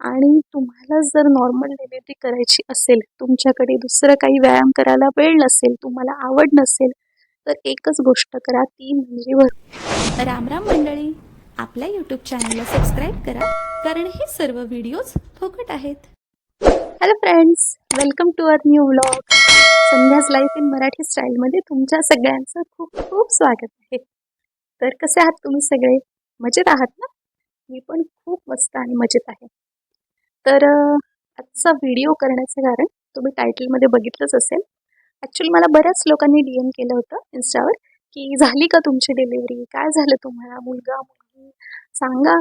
आणि तुम्हाला जर नॉर्मल डिलिव्हरी करायची असेल तुमच्याकडे दुसरं काही व्यायाम करायला वेळ नसेल तुम्हाला आवड नसेल तर एकच गोष्ट करा ती म्हणजे भर रामराम मंडळी. आपल्या यूट्यूब चॅनलला सबस्क्राईब करा कारण हे सर्व व्हिडिओज फुकट आहेत. Hello friends welcome to our new vlog संध्याच life in Marathi स्टाईलमध्ये तुमच्या सगळ्यांचं खूप खूप स्वागत आहे. तर कसे आहात तुम्ही सगळे? मजेत आहात ना? मी पण खूप मस्त आणि मजेत आहे. तर आजचा व्हिडिओ करण्याचं कारण तुम्ही टायटलमध्ये बघितलंच असेल. ॲक्च्युली मला बऱ्याच लोकांनी डी एम केलं होतं इन्स्टावर की झाली का तुमची डिलिव्हरी काय झालं तुम्हाला? मुलगा मुलगी? सांगा.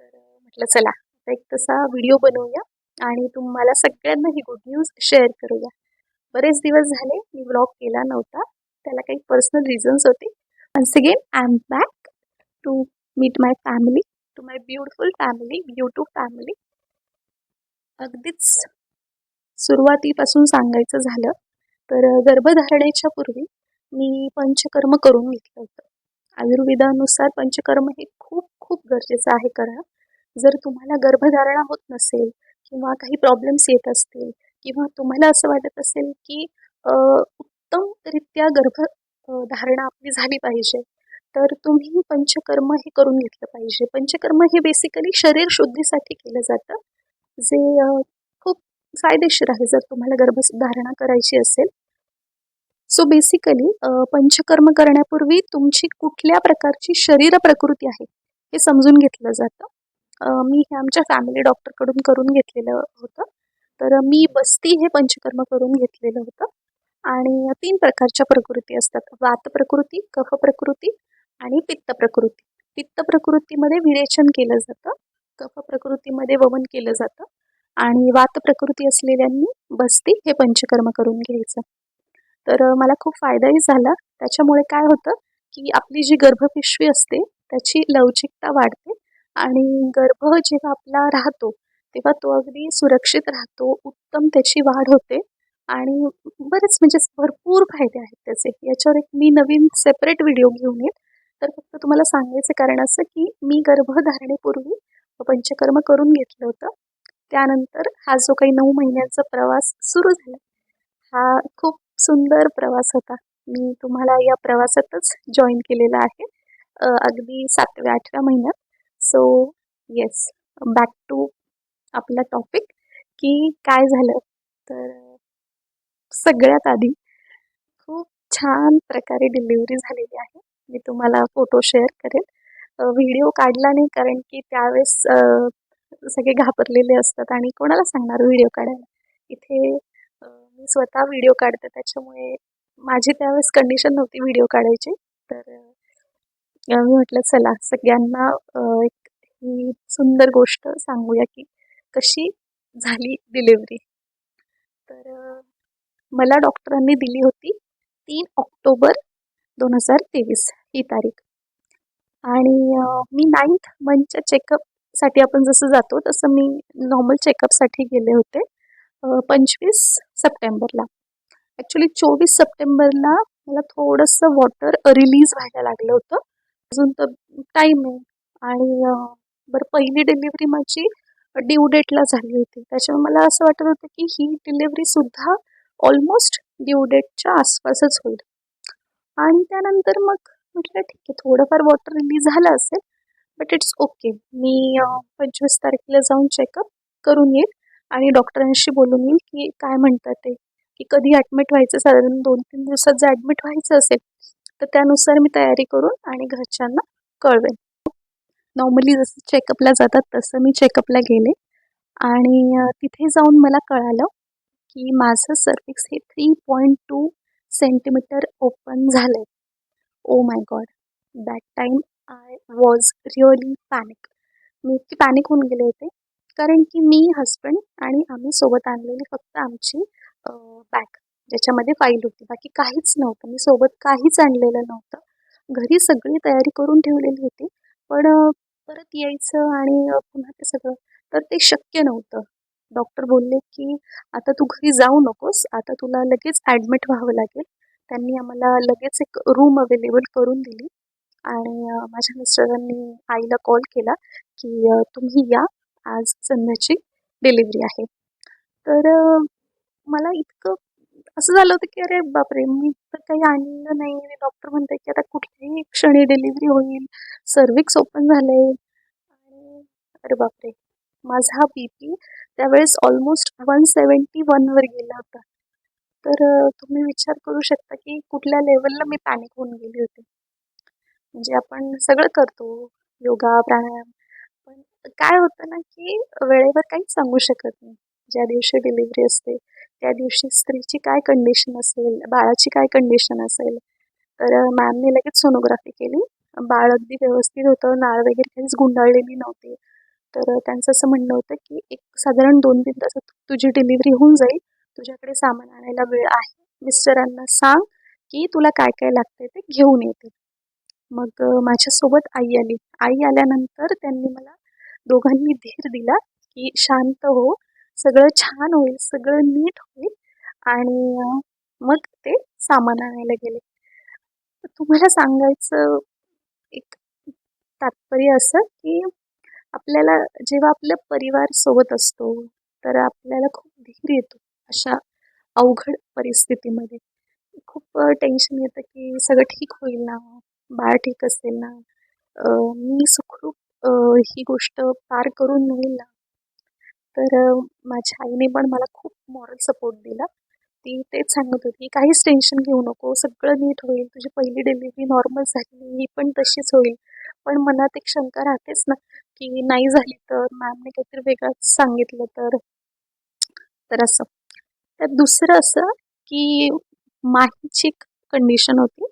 तर म्हटलं चला एक तसा व्हिडिओ बनवूया आणि तुम्हाला सगळ्यांना ही गुड न्यूज शेअर करूया. बरेच दिवस झाले मी ब्लॉग केला नव्हता. त्याला काही पर्सनल रिझन्स होते. Once again I am back to meet my family to my beautiful family YouTube family अगदीच सुरुवातीपासून सांगायचं झालं तर गर्भधारणेच्या पूर्वी मी पंचकर्म करून घेतलं होतं. आयुर्वेदानुसार पंचकर्म हे खूप खूप गरजेचं आहे करा. जर तुम्हाला गर्भधारणा होत नसेल किंवा काही प्रॉब्लेम्स येत असतील किंवा तुम्हाला असं वाटत असेल की उत्तमरित्या गर्भ धारणा आपली झाली पाहिजे तर तुम्ही पंचकर्म हे करून घेतलं पाहिजे. पंचकर्म हे बेसिकली शरीर शुद्धीसाठी केलं जातं. जे खूप फायदेशीर आहे जर तुम्हाला गर्भधारणा करायची असेल. सो बेसिकली पंचकर्म करण्यापूर्वी तुमची कुठल्या प्रकारची शरीर प्रकृती आहे हे समजून घेतलं जातं. मी हे आमच्या फॅमिली डॉक्टरकडून करून घेतलेलं होतं. तर मी बस्ती हे पंचकर्म करून घेतलेलं होतं. आणि तीन प्रकारच्या प्रकृती असतात. वात प्रकृती कफ प्रकृती आणि पित्त प्रकृती. पित्त प्रकृतीमध्ये विरेचन केलं जातं. कफ प्रकृतीमध्ये वमन केलं जातं आणि वात प्रकृती असलेल्यांनी बसती हे पंचकर्म करून घ्यायचं. तर मला खूप फायदाही झाला. त्याच्यामुळे काय होतं की आपली जी गर्भपिशवी असते त्याची लवचिकता वाढते आणि गर्भ जेव्हा आपला राहतो तेव्हा तो अगदी सुरक्षित राहतो उत्तम त्याची वाढ होते आणि बरेच म्हणजे भरपूर फायदे आहेत त्याचे. याच्यावर एक मी नवीन सेपरेट व्हिडिओ घेऊन येईल. तर फक्त तुम्हाला सांगायचं कारण असं की मी गर्भधारणेपूर्वी पंचकर्म करून घेतलं होतं. त्यानंतर हा जो काही नऊ महिन्यांचा प्रवास सुरू झाला हा खूप सुंदर प्रवास होता. मी तुम्हाला या प्रवासातच जॉईन केलेला आहे. अगदी सातव्या आठव्या महिन्यात. सो येस बॅक टू आपला टॉपिक की काय झालं? तर सगळ्यात आधी खूप छान प्रकारे डिलिव्हरी झालेली आहे. मी तुम्हाला फोटो शेअर करेल व्हिडिओ काढला नाही कारण की त्यावेळेस सगळे घाबरलेले असतात आणि कोणाला सांगणार व्हिडिओ काढायला? इथे मी स्वतः व्हिडिओ काढते त्याच्यामुळे माझी त्यावेळेस कंडिशन नव्हती व्हिडिओ काढायची. तर मी म्हटलं चला सगळ्यांना एक ही सुंदर गोष्ट सांगूया की कशी झाली डिलिव्हरी. तर मला डॉक्टरांनी दिली होती तीन ऑक्टोबर दोन हजार तेवीस ही तारीख. आणि मी नाईन्थ मंथच्या चेकअपसाठी आपण जसं जातो तसं मी नॉर्मल चेकअपसाठी गेले होते पंचवीस सप्टेंबरला. ॲक्च्युली चोवीस सप्टेंबरला मला थोडंसं वॉटर रिलीज व्हायला लागलं होतं. अजून तर टाईम आहे आणि बरं पहिली डिलिव्हरी माझी ड्यू डेटला झाली होती. त्याच्यामुळे मला असं वाटत होतं की ही डिलिव्हरीसुद्धा ऑलमोस्ट ड्यू डेटच्या आसपासच होईल. आणि त्यानंतर मग म्हटलं ठीक आहे थोडंफार वॉटर रिलीज झालं असेल बट इट्स ओके मी पंचवीस तारखेला जाऊन चेकअप करून येईल आणि डॉक्टरांशी बोलून येईल की काय म्हणतात ते की कधी ॲडमिट व्हायचं साधारण दोन तीन दिवसात जर ॲडमिट व्हायचं असेल तर त्यानुसार मी तयारी करून आणि घरच्यांना कळवेन. नॉर्मली जसं चेकअपला जातात तसं मी चेकअपला गेले आणि तिथे जाऊन मला कळालं की माझं सर्विक्स हे three point two centimetre open झालं आहे ओ my god that time I was really panic मी इतकी पॅनिक होऊन गेले होते. कारण की मी हस्बंड आणि आम्ही सोबत आणलेली फक्त आमची बॅग ज्याच्यामध्ये फाईल होती. बाकी काहीच नव्हतं. मी सोबत काहीच आणलेलं नव्हतं. घरी सगळी तयारी करून ठेवलेली होती. पण परत यायचं आणि पुन्हा ते सगळं तर ते शक्य नव्हतं. डॉक्टर बोलले की आता तू घरी जाऊ नकोस. आता तुला लगेच ॲडमिट व्हावं लागेल. त्यांनी आम्हाला लगेच एक रूम अवेलेबल करून दिली. आणि माझ्या मिस्टरांनी आईला कॉल केला की तुम्ही या. आज संध्याची डिलिव्हरी आहे. तर मला इतकं असं झालं होतं की अरे बापरे! मी तर काही आणलं नाही. आणि डॉक्टर म्हणते की आता कुठल्याही क्षणी डिलिव्हरी होईल. सर्विक्स ओपन झाले आणि अरे बापरे! माझा बी पी त्यावेळेस ऑलमोस्ट वन सेवन्टी वनवर गेला होता. तर तुम्ही विचार करू शकता की कुठल्या लेवलला मी पॅनिक होऊन गेली होती. म्हणजे आपण सगळं करतो योगा प्राणायाम. पण काय होतं ना की वेळेवर काहीच सांगू शकत नाही. ज्या दिवशी डिलिव्हरी असते त्या दिवशी स्त्रीची काय कंडिशन असेल बाळाची काय कंडिशन असेल? तर मॅमने लगेच सोनोग्राफी केली. बाळ अगदी व्यवस्थित होतं नाळ वगैरे काहीच गुंडाळलेली नव्हती. तर त्यांचं असं म्हणणं होतं की एक साधारण दोन तीन तासात तुझी डिलिव्हरी होऊन जाईल. तुझ्याकडे सामान आणायला वेळ आहे. मिस्टरांना सांग की तुला काय काय लागतंय ते घेऊन येते. मग माझ्यासोबत आई आली. आई आल्यानंतर त्यांनी मला दोघांनी धीर दिला की शांत हो सगळं छान होईल सगळं नीट होईल आणि मग ते सामान आणायला गेले. तुम्हाला सांगायचं एक तात्पर्य असं की आपल्याला जेव्हा आपल्या परिवार सोबत असतो तर आपल्याला खूप धीर येतो. अशा अवघड परिस्थितीमध्ये. खूप टेन्शन येतं की सगळं ठीक होईल ना? बाळ ठीक असेल ना? मी सुखरूप ही गोष्ट पार करून नेईल ना? तर माझ्या आईने पण मला खूप मॉरल सपोर्ट दिला. ती तेच सांगत होती काहीच टेन्शन घेऊ नको. सगळं नीट होईल. तुझी पहिली डिलिव्हरी नॉर्मल झाली. ही पण तशीच होईल. पण मनात एक शंका राहतेच ना की नाही झाली तर मॅमने काहीतरी वेगळंच सांगितलं तर तर असं. तर दुसरं असं की माहीची कंडिशन होती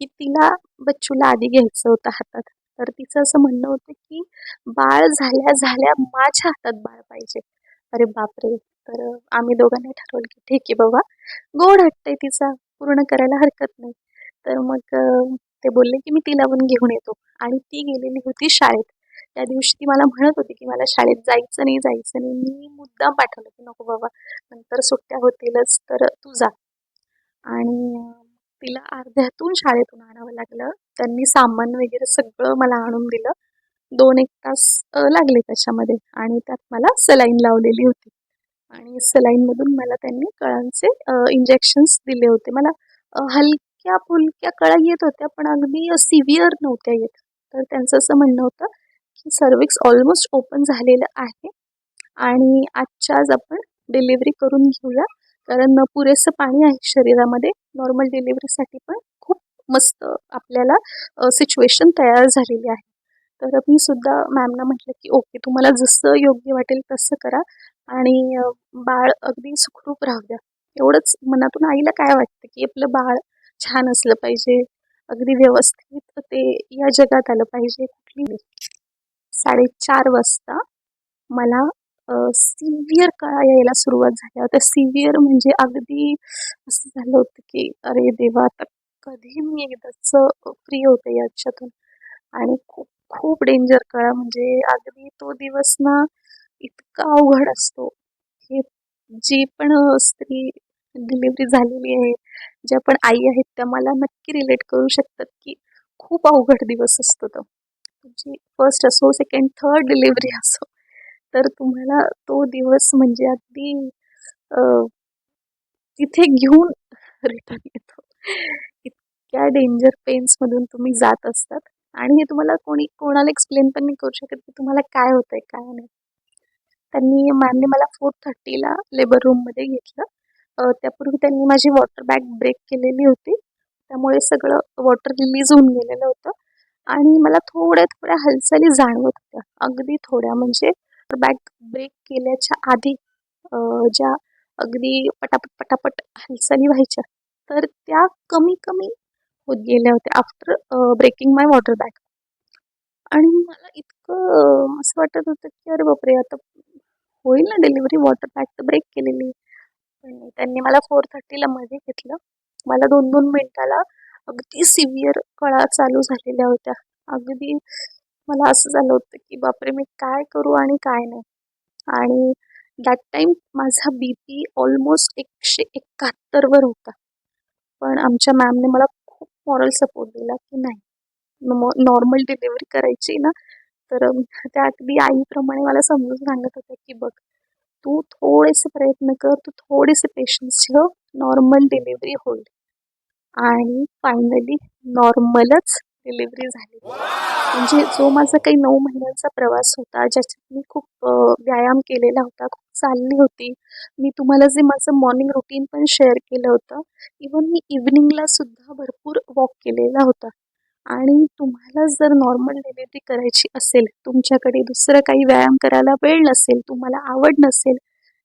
की तिला बच्चूला आधी घ्यायचं होतं हातात. तर तिचं असं म्हणणं होतं की बाळ झाल्या झाल्या माझ्या हातात बाळ पाहिजे. अरे बापरे! तर आम्ही दोघांनी ठरवलं की ठीक आहे बाबा गोड हट्ट आहे तिचा पूर्ण करायला हरकत नाही. तर मग ते बोलले की मी तिला पण घेऊन येतो. आणि ती गेलेली होती शाळेत. त्या दिवशी ती मला म्हणत होती की मला शाळेत जायचं नाही जायचं नाही. मी मुद्दाम पाठवलं की नको बाबा नंतर सुट्ट्या होतीलच तर तू जा. आणि तिला अर्ध्यातून शाळेतून आणावं लागलं. त्यांनी सामान वगैरे सगळं मला आणून दिलं. दोन एक तास लागले त्याच्यामध्ये आणि त्यात मला सलाईन लावलेली होती. आणि सलाईनमधून मला त्यांनी कळांचे इंजेक्शन्स दिले होते. मला हलक्या फुलक्या कळा येत होत्या पण अगदी सिव्हिअर नव्हत्या येत. तर त्यांचं असं म्हणणं होतं की सर्विक्स ऑलमोस्ट ओपन झालेलं आहे. आणि आजच्या आज आपण डिलिव्हरी करून घेऊया. कारण पुरेसं पाणी आहे शरीरामध्ये. नॉर्मल डिलिव्हरीसाठी पण खूप मस्त आपल्याला सिच्युएशन तयार झालेली आहे. तर मी सुद्धा मॅमना म्हटलं की ओके तुम्हाला जसं योग्य वाटेल तसं करा. आणि बाळ अगदी सुखरूप राहू द्या. एवढंच मनातून आईला काय वाटतं की आपलं बाळ छान असलं पाहिजे. अगदी व्यवस्थित ते या जगात आलं पाहिजे. कुठली साडेचार वाजता मला सिव्हिअर कळा यायला सुरुवात झाल्या होत्या सिव्हिअर म्हणजे अगदी असं झालं होतं की अरे देवा आता कधी मी एकदाच फ्री होते याच्यातून? आणि खूप खूप डेंजर कळा म्हणजे अगदी तो दिवस ना इतका अवघड असतो. हे जी पण स्त्री डिलिव्हरी झालेली आहे ज्या पण आई आहेत त्या मला नक्की रिलेट करू शकतात की खूप अवघड दिवस असतो तो. तुमची फर्स्ट असो सेकंड थर्ड डिलिव्हरी असो तर तुम्हाला तो दिवस म्हणजे अगदी तिथे घेऊन रिटर्न येतो. इतक्या डेंजर पेन्समधून तुम्ही जात असतात. आणि हे तुम्हाला कोणी कोणाला एक्सप्लेन पण नाही करू शकत की तुम्हाला काय होतंय काय नाही. त्यांनी मॅमने मला फोर थर्टीला लेबर रूममध्ये घेतलं. त्यापूर्वी त्यांनी माझी वॉटर बॅग ब्रेक केलेली होती. त्यामुळे सगळं वॉटर रिलीज होऊन गेलेलं होतं. आणि मला थोड्या थोड्या हालचाली जाणवत होत्या. अगदी थोड्या. म्हणजे बॅग ब्रेक केल्याच्या आधी ज्या अगदी पटापट पटापट हालचाली व्हायच्या तर त्या कमी कमी होत गेल्या होत्या after breaking my water bag आणि मला इतकं असं वाटत होतं की अरे बापरे आता होईल ना डिलिव्हरी वॉटर बॅग तर ब्रेक केलेली. त्यांनी मला फोर थर्टीला मध्ये घेतलं. मला दोन दोन मिनिटाला अगदी सिव्हिअर कळा चालू झालेल्या होत्या. अगदी मला असं झालं होतं की बापरे मी काय करू आणि काय नाही. आणि दॅट टाईम माझा बी पी ऑलमोस्ट एकशे एकाहत्तरवर होता. पण आमच्या मॅमने मला खूप मॉरल सपोर्ट दिला की नाही. नॉर्मल डिलिव्हरी करायची ना तर त्या अगदी आईप्रमाणे मला समजून सांगत होत्या की बघ तू थोडेसे प्रयत्न कर तू थोडेसे पेशन्स ठेव नॉर्मल डिलिव्हरी होईल. आणि फायनली नॉर्मलच डिलिव्हरी झाली. म्हणजे जो माझा काही नऊ महिन्यांचा प्रवास होता ज्याच्यात मी खूप व्यायाम केलेला होता खूप चालली होती. मी तुम्हाला जे माझं मॉर्निंग रुटीन पण शेअर केलं होतं इवन मी इव्हनिंगला सुद्धा भरपूर वॉक केलेला होता. आणि तुम्हाला जर नॉर्मल डिलिव्हरी करायची असेल तुमच्याकडे दुसरं काही व्यायाम करायला वेळ नसेल तुम्हाला आवड नसेल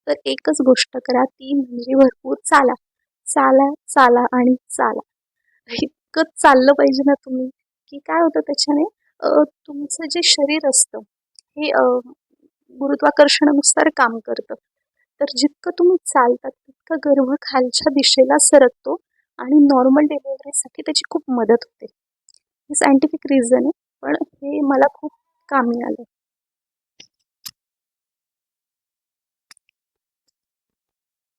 तर एकच गोष्ट करा ती म्हणजे भरपूर चाला. चाला चाला आणि चाला. इतकं चाललं पाहिजे ना तुम्ही की काय होतं त्याच्याने? तुमचं जे शरीर असतं हे गुरुत्वाकर्षणानुसार काम करतं. तर जितकं तुम्ही चालतात तितकं गर्भ खालच्या दिशेला सरकतो आणि नॉर्मल डिलिव्हरीसाठी त्याची खूप मदत होते. हे सायंटिफिक रिझन आहे पण हे मला खूप कामी आलं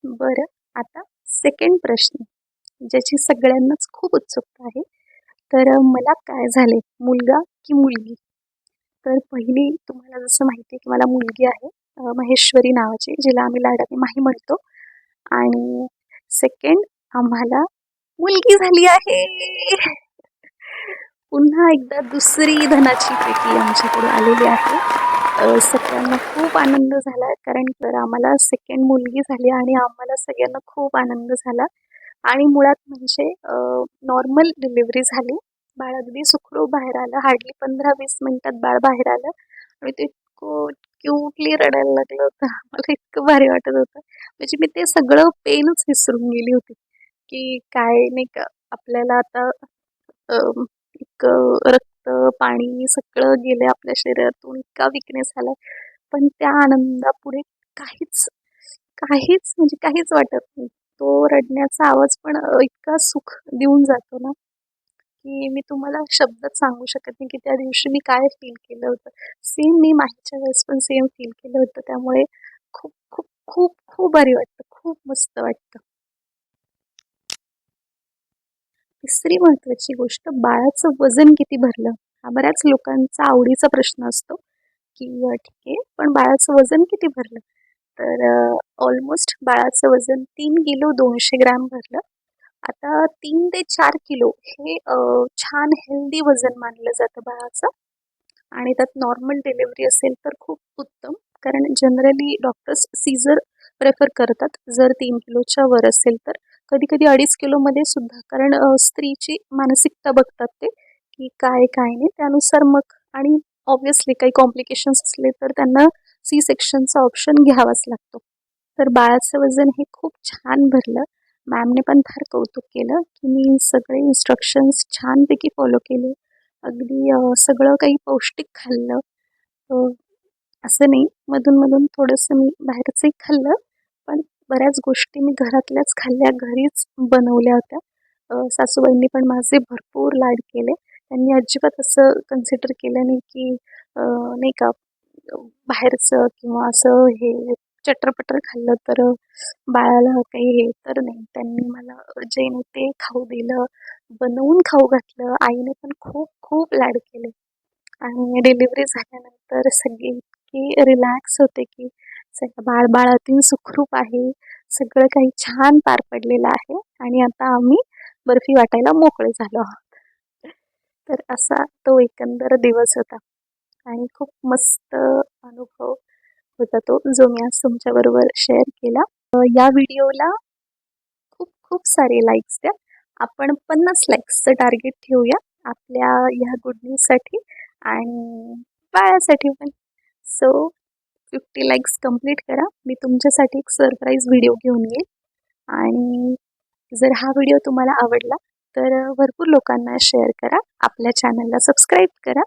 बरं आता सेकंड प्रश्न ज्याची सगळ्यांनाच खूप उत्सुकता आहे. तर मला काय झाले मुलगा की मुलगी? तर पहिली तुम्हाला जसं माहिती आहे की मला मुलगी आहे महेश्वरी नावाची जिला आम्ही लाडाने माही म्हणतो. आणि सेकंड आम्हाला मुलगी झाली आहे. पुन्हा एकदा दुसरी धनाची पेटी आमच्याकडे आलेली आहे. सगळ्यांना खूप आनंद झाला. कारण तर आम्हाला सेकंड मुलगी झाली आणि आम्हाला सगळ्यांना खूप आनंद झाला. आणि मुळात म्हणजे नॉर्मल डिलिव्हरी झाली. बाळ अगदी सुखरूप बाहेर आलं. हार्डली पंधरा वीस मिनिटात बाळ बाहेर आलं. आणि ते इतकं क्यूटली रडायला लागलं होतं. मला इतकं भारी वाटत होतं. म्हणजे मी ते सगळं पेनच विसरून गेली होती. की काय नाही का आपल्याला आता एक इतकं रक्त पाणी सगळं गेलं आपल्या शरीरातून इतका विकनेस आलाय पण त्या आनंदापुढे काहीच काहीच म्हणजे काहीच वाटत नाही. तो रडण्याचा आवाज पण इतका सुख देऊन जातो ना की मी तुम्हाला शब्दात सांगू शकत नाही की त्या दिवशी मी काय फील केलं होतं. सेम मी माहीच्या वेळेस पण सेम फील केलं होतं. त्यामुळे खूप खूप खूप खूप भारी वाटतं. खूप मस्त वाटतं. तिसरी महत्त्वाची गोष्ट बाळाचं वजन किती भरलं? हा बऱ्याच लोकांचा आवडीचा प्रश्न असतो की ठीक आहे पण बाळाचं वजन किती भरलं? तर ऑलमोस्ट बाळाचं वजन तीन किलो दोनशे ग्रॅम भरलं. आता तीन ते चार किलो हे छान हेल्दी वजन मानलं जातं बाळाचं. आणि त्यात नॉर्मल डिलिव्हरी असेल तर खूप उत्तम. कारण जनरली डॉक्टर्स सीझर प्रेफर करतात. जर तीन किलोच्या वर असेल तर कधी कधी अडीच किलोमध्ये सुद्धा. कारण स्त्रीची मानसिकता बघतात ते की काय काय नाही. त्यानुसार मग आणि ऑब्व्हियसली काही कॉम्प्लिकेशन्स असले तर त्यांना सी सेक्शनचा ऑप्शन घ्यावाच लागतो. तर बाळाचं वजन हे खूप छान भरलं. मॅमने पण फार कौतुक केलं की मी सगळे इन्स्ट्रक्शन्स छानपैकी फॉलो केले. अगदी सगळं काही पौष्टिक खाल्लं. असं नाही. मधून मधून थोडंसं मी बाहेरचंही खाल्लं. बऱ्याच गोष्टी मी घरातल्याच खाल्ल्या घरीच बनवल्या होत्या. सासूबाईंनी पण माझे भरपूर लाड केले. त्यांनी अजिबात असं कन्सिडर केलं नाही की नाही का बाहेरचं किंवा असं हे चटरपटर खाल्लं तर बाळाला काही हे तर नाही. त्यांनी मला जे नाही ते खाऊ दिलं बनवून खाऊ घातलं. आईने पण खूप खूप लाड केले. आणि डिलिव्हरी झाल्यानंतर सगळे इतके रिलॅक्स होते की सगळं बाळ बाळातील सुखरूप आहे. सगळं काही छान पार पडलेलं आहे आणि आता आम्ही बर्फी वाटायला मोकळे झालो आहोत. तर असा तो एकंदर दिवस होता आणि खूप मस्त अनुभव होता तो जो मी आज तुमच्याबरोबर शेअर केला. या व्हिडिओला खूप खूप सारे लाईक्स द्या. आपण पन्नास लाईक्सचं टार्गेट ठेवूया आपल्या ह्या गुड न्यूजसाठी आणि बाळासाठी पण. सो फिफ्टी लाईक्स कंप्लीट करा. मी तुमच्यासाठी एक सरप्राईज व्हिडिओ घेऊन येईल. आणि जर हा व्हिडिओ तुम्हाला आवडला तर भरपूर लोकांना शेअर करा. आपल्या चॅनलला सबस्क्राईब करा.